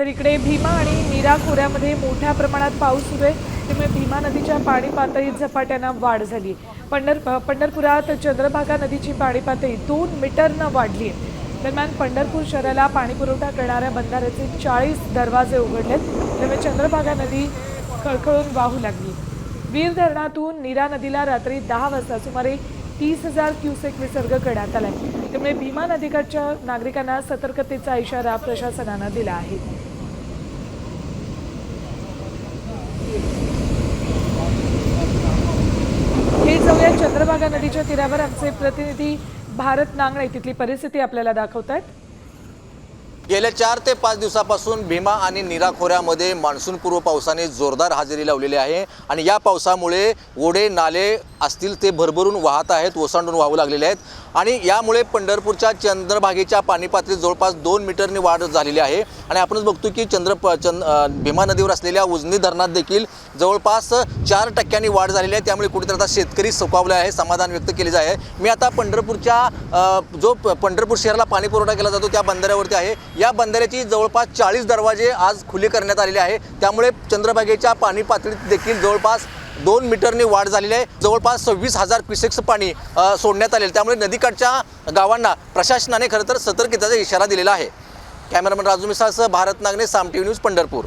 तर इकडे भीमा आणि मीरा खोऱ्यामध्ये मोठ्या प्रमाणात पाऊस सुरू आहे. त्यामुळे भीमा नदीच्या पाणी पातळीत झपाट्यानं वाढ झाली पंढर पंढरपुरात चंद्रभागा नदीची पाणी पातळी दोन मीटरनं वाढली आहे. दरम्यान पंढरपूर शहराला पाणी पुरवठा करणाऱ्या बंधाऱ्याचे चाळीस दरवाजे उघडलेत. त्यामुळे चंद्रभागा नदी खळखळून वाहू लागली. वीर धरणातून नीरा नदीला रात्री दहा वाजता सुमारे तीस हजार क्युसेक विसर्ग करण्यात आलाय. त्यामुळे भीमा नदीकाठच्या नागरिकांना सतर्कतेचा इशारा प्रशासनानं दिला आहे. चंद्रभागा नदीच्या तीरावर आमचे प्रतिनिधी भारत नांगणे तिथली परिस्थिती आपल्याला दाखवत आहेत गेल्या चार ते पाच दिवसापासून भीमा आणि निराखोऱ्यामध्ये मान्सूनपूर्व पावसाने जोरदार हजेरी लावलेली आहे. आणि या पावसामुळे ओढे नाले असतील ते भरभरून वाहत आहेत ओसांडून वाहू लागलेले आहेत. आणि यामुळे पंढरपूरच्या चंद्रभागेच्या पाणी पातळीत जवळपास दोन मीटरनी वाढ झालेली आहे. आणि आपणच बघतो की चंद्र चंद भीमा नदीवर असलेल्या उजनी धरणात देखील जवळपास चार टक्क्यांनी वाढ झालेली आहे. त्यामुळे कुठेतरी आता शेतकरी सुखावले आहे समाधान व्यक्त केले आहे मी आता पंढरपूरच्या जो पंढरपूर शहराला पाणी पुरवठा केला जातो त्या बंधाऱ्यावरती आहे. या बंधाऱ्याची जवळपास चाळीस दरवाजे आज खुले करण्यात आलेले आहे. त्यामुळे चंद्रभागेच्या पाणी पातळीत देखील जवळपास दोन मीटरने वाढ झालेली आहे. जवळपास सव्वीस हजार क्युसेक्स पाणी सोडण्यात आलेलं त्यामुळे नदीकाठच्या गावांना प्रशासनाने खरं तर सतर्कतेचा इशारा दिलेला आहे. कॅमेरामन राजू मिसाळसह भारत नागने साम टी न्यूज पंढरपूर.